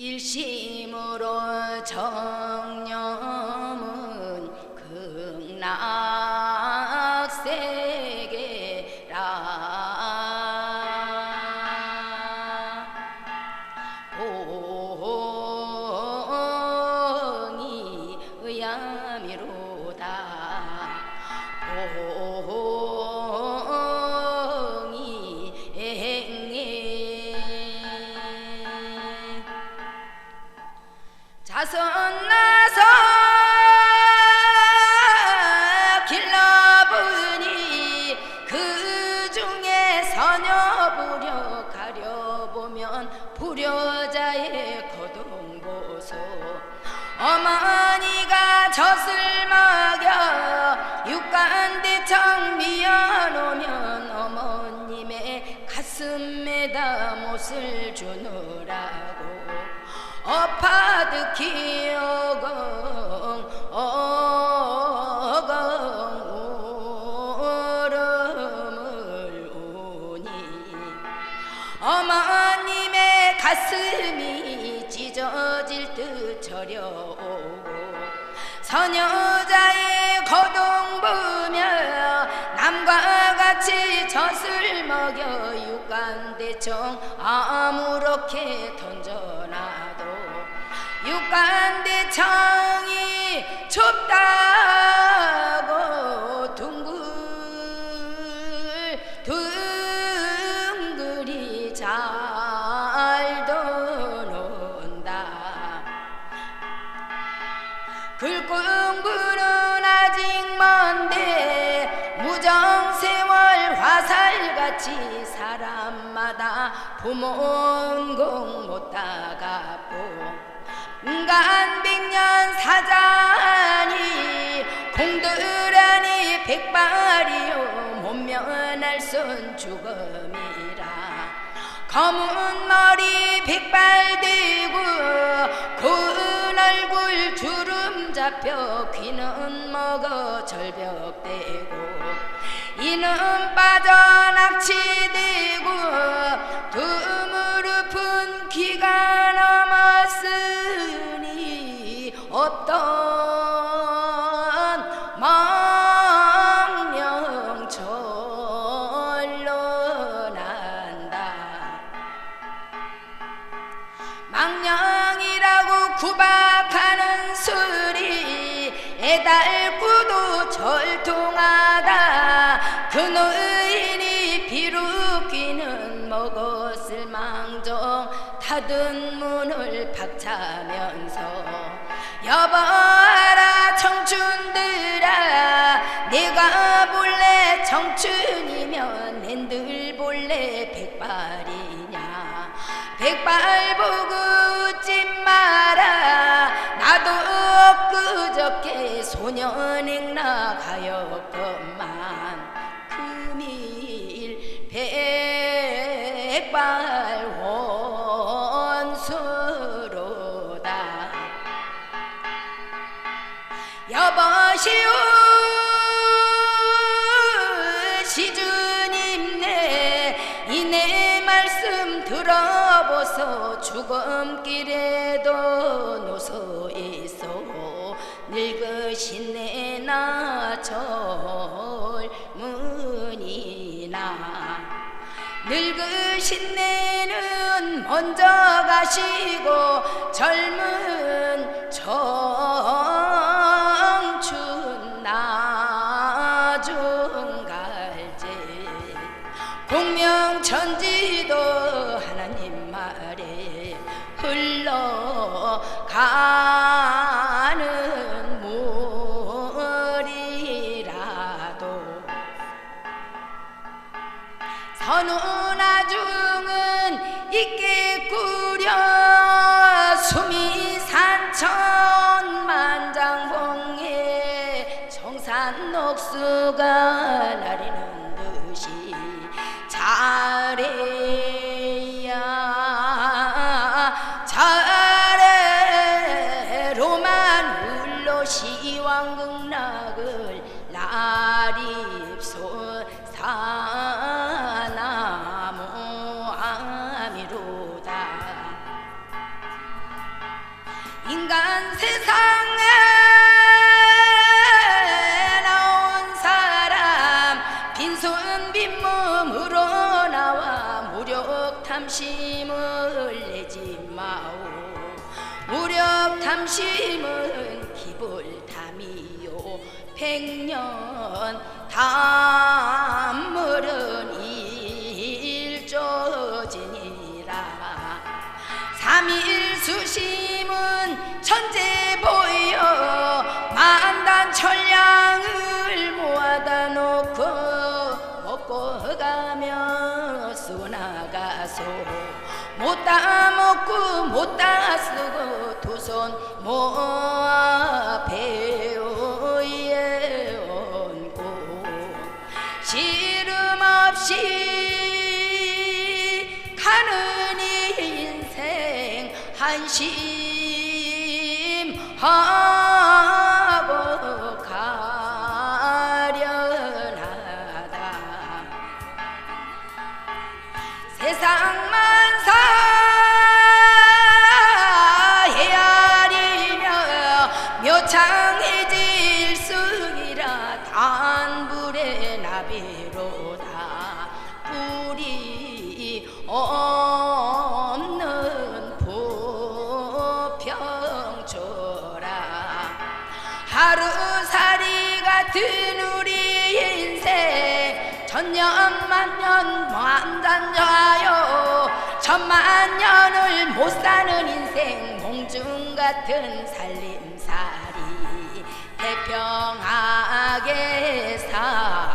일심으로 정념은 극락세계라. 봉 나서 길러보니 그 중에 서녀 부려 가려보면 불효자의 거동보소. 어머니가 젖을 먹여 육간대청 미어놓으면 어머님의 가슴에다 못을 주느라고 어파드 기어공 어공 울음을 우니. 어머님의 가슴이 찢어질 듯 저려오고 서녀자의 거동 보며 남과 같이 젖을 먹여 육간대청 아무렇게 던져놔도 육간대청이 좁다고 둥글 둥글이 잘 도는다. 글공부는 아직 먼데 무정세월 화살같이 사람마다 부모은공 못다가고 인간 백년 사자니 공들하니 백발이요. 못 면할 손 죽음이라. 검은 머리 백발 대고 고운 얼굴 주름 잡혀 귀는 먹어 절벽대고 이는 빠져 납치 구박하는 소리 애달구도 절통하다. 그 노인이 비루기는 먹었을 망정. 닫은 문을 박차면서 여봐라 청춘들아. 내가 본래 청춘이면 낸들 본래 백발이냐. 백발 보고 그저께 소년행 나 가였건만 금일 백발 원수로다. 여보시오 들어보소. 죽음길에도 노소 있어 늙으신 내나 젊은이나. 늙으신 내는 먼저 가시고 젊은 청춘 나중 갈지 공명천지도 하나님 말에 흘러가 선우나 중은 있겠구려. 숨이 산천만장봉에 청산 녹수가 나리는 듯이 잘해야. 잘해로만 물로 시왕극락을 날입소사 간 세상에 나온 사람. 빈손 빈몸으로 나와 무력 탐심을 내지 마오. 무력 탐심은 기불담이요. 백년 담물은 일조지니라. 삼일 수심은 천재 보여 만단 천량을 모아다 놓고 먹고 가며 쓰고 나가소. 못다 먹고 못다 쓰고 두 손 모아 배우에 얹고. 시름 없이 가는 인생 한심 하고 가련하다. 세상만 사 헤아리며 묘창해 하루살이 같은 우리 인생. 천년만년 만단자요 천만년을 못 사는 인생. 몽중 같은 살림살이. 태평하게 사